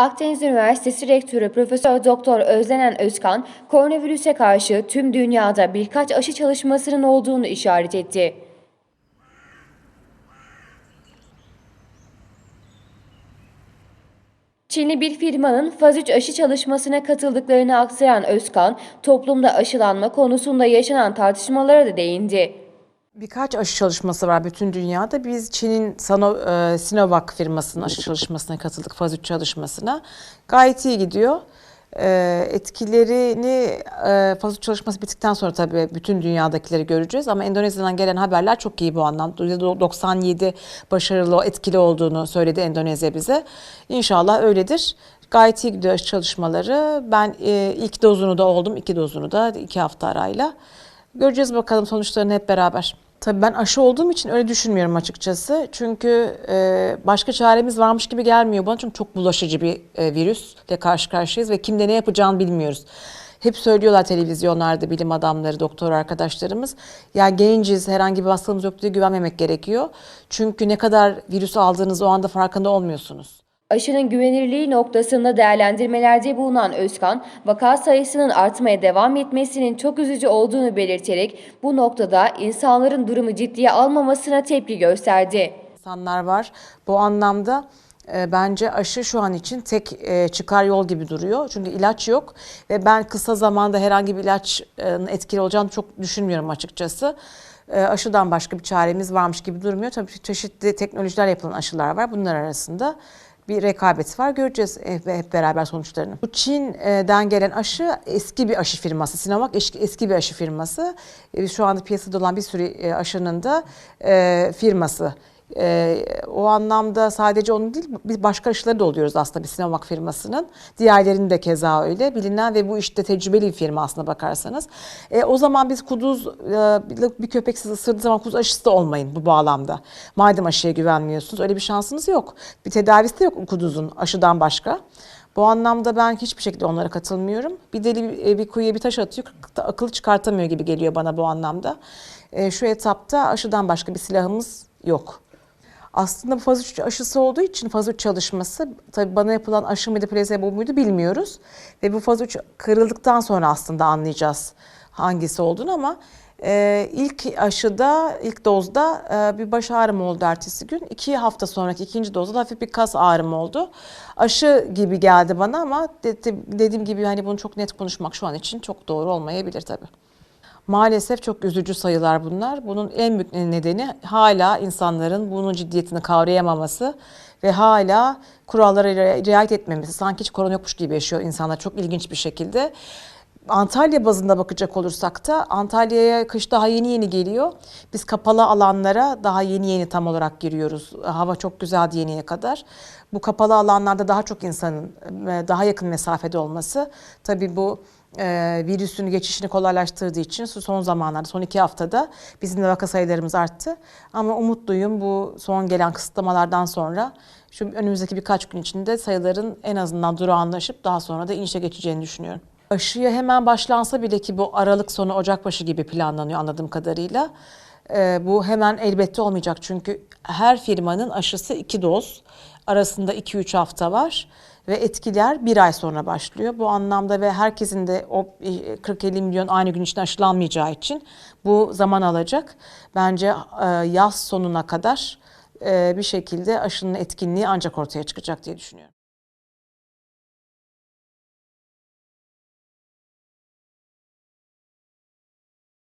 Akdeniz Üniversitesi Rektörü Profesör Doktor Özlenen Özkan, koronavirüse karşı tüm dünyada birkaç aşı çalışmasının olduğunu işaret etti. Çinli bir firmanın faz 3 aşı çalışmasına katıldıklarını aktaran Özkan, toplumda aşılanma konusunda yaşanan tartışmalara da değindi. Birkaç aşı çalışması var bütün dünyada. Biz Çin'in Sano, e, Sinovac firmasının aşı çalışmasına katıldık, faz 3 çalışmasına. Gayet iyi gidiyor. E, etkilerini e, faz 3 çalışması bittikten sonra tabii bütün dünyadakileri göreceğiz. Ama Endonezya'dan gelen haberler çok iyi bu anlamda. %97 başarılı, etkili olduğunu söyledi Endonezya bize. İnşallah öyledir. Gayet iyi gidiyor aşı çalışmaları. Ben e, ilk dozunu da oldum, iki dozunu da iki hafta arayla. Göreceğiz bakalım sonuçlarını hep beraber. Tabii ben aşı olduğum için öyle düşünmüyorum açıkçası. Çünkü e, başka çaremiz varmış gibi gelmiyor bana. Çünkü çok bulaşıcı bir e, virüsle karşı karşıyayız ve kimde ne yapacağını bilmiyoruz. Hep söylüyorlar televizyonlarda bilim adamları, doktor arkadaşlarımız. Ya genciz, herhangi bir hastalığımız yok diye güvenmemek gerekiyor. Çünkü ne kadar virüs aldığınız o anda farkında olmuyorsunuz. Aşının güvenilirliği noktasında değerlendirmelerde bulunan Özkan, vaka sayısının artmaya devam etmesinin çok üzücü olduğunu belirterek bu noktada insanların durumu ciddiye almamasına tepki gösterdi. insanlar var. Bu anlamda e, bence aşı şu an için tek e, çıkar yol gibi duruyor. Çünkü ilaç yok ve ben kısa zamanda herhangi bir ilaçın etkili olacağını çok düşünmüyorum açıkçası. E, aşıdan başka bir çaremiz varmış gibi durmuyor. Tabii çeşitli teknolojiler yapılan aşılar var. Bunlar arasında bir rekabet var. Göreceğiz hep, hep beraber sonuçlarını. Bu Çin'den gelen aşı eski bir aşı firması. Sinovac eski, eski bir aşı firması. E, Şu anda piyasada olan bir sürü e, aşının da e, firması. Ee, o anlamda sadece onu değil, biz başka aşıları da oluyoruz aslında bir Sinovac firmasının. Diğerlerinin de keza öyle. Bilinen ve bu işte tecrübeli bir firma aslına bakarsanız. E, o zaman biz kuduz, e, bir köpek sizi ısırdığı zaman kuduz aşısı da olmayın bu bağlamda. Madem aşıya güvenmiyorsunuz öyle bir şansınız yok. Bir tedavisi de yok kuduzun aşıdan başka. Bu anlamda ben hiçbir şekilde onlara katılmıyorum. Bir deli bir, bir kuyuya bir taş atıyor, akıl çıkartamıyor gibi geliyor bana bu anlamda. E, şu etapta aşıdan başka bir silahımız yok. Aslında bu faz 3 aşısı olduğu için faz 3 çalışması tabii bana yapılan aşı mıydı plazebo muydu bilmiyoruz. Ve bu faz 3 kırıldıktan sonra aslında anlayacağız hangisi olduğunu ama e, ilk aşıda, ilk dozda e, bir baş ağrım oldu ertesi gün. İki hafta sonraki ikinci dozda da hafif bir kas ağrım oldu. Aşı gibi geldi bana ama de- de- dediğim gibi hani bunu çok net konuşmak şu an için çok doğru olmayabilir tabii. Maalesef çok üzücü sayılar bunlar. Bunun en büyük nedeni hala insanların bunun ciddiyetini kavrayamaması ve hala kurallara ria- riayet etmemesi. Sanki hiç korona yokmuş gibi yaşıyor insanlar çok ilginç bir şekilde. Antalya bazında bakacak olursak da Antalya'ya kış daha yeni yeni geliyor. Biz kapalı alanlara daha yeni yeni tam olarak giriyoruz. Hava çok güzeldi yeniye kadar. Bu kapalı alanlarda daha çok insanın e, daha yakın mesafede olması tabii bu e, virüsün geçişini kolaylaştırdığı için son zamanlarda, son iki haftada bizim de vaka sayılarımız arttı. Ama umutluyum bu son gelen kısıtlamalardan sonra şu önümüzdeki birkaç gün içinde sayıların en azından durağanlaşıp daha sonra da inişe geçeceğini düşünüyorum. Aşıya hemen başlansa bile ki bu Aralık sonu Ocak başı gibi planlanıyor anladığım kadarıyla. Ee, bu hemen elbette olmayacak çünkü her firmanın aşısı iki doz arasında 2-3 hafta var ve etkiler bir ay sonra başlıyor. Bu anlamda ve herkesin de o e, 40-50 milyon aynı gün içinde aşılanmayacağı için bu zaman alacak. Bence e, yaz sonuna kadar e, bir şekilde aşının etkinliği ancak ortaya çıkacak diye düşünüyorum.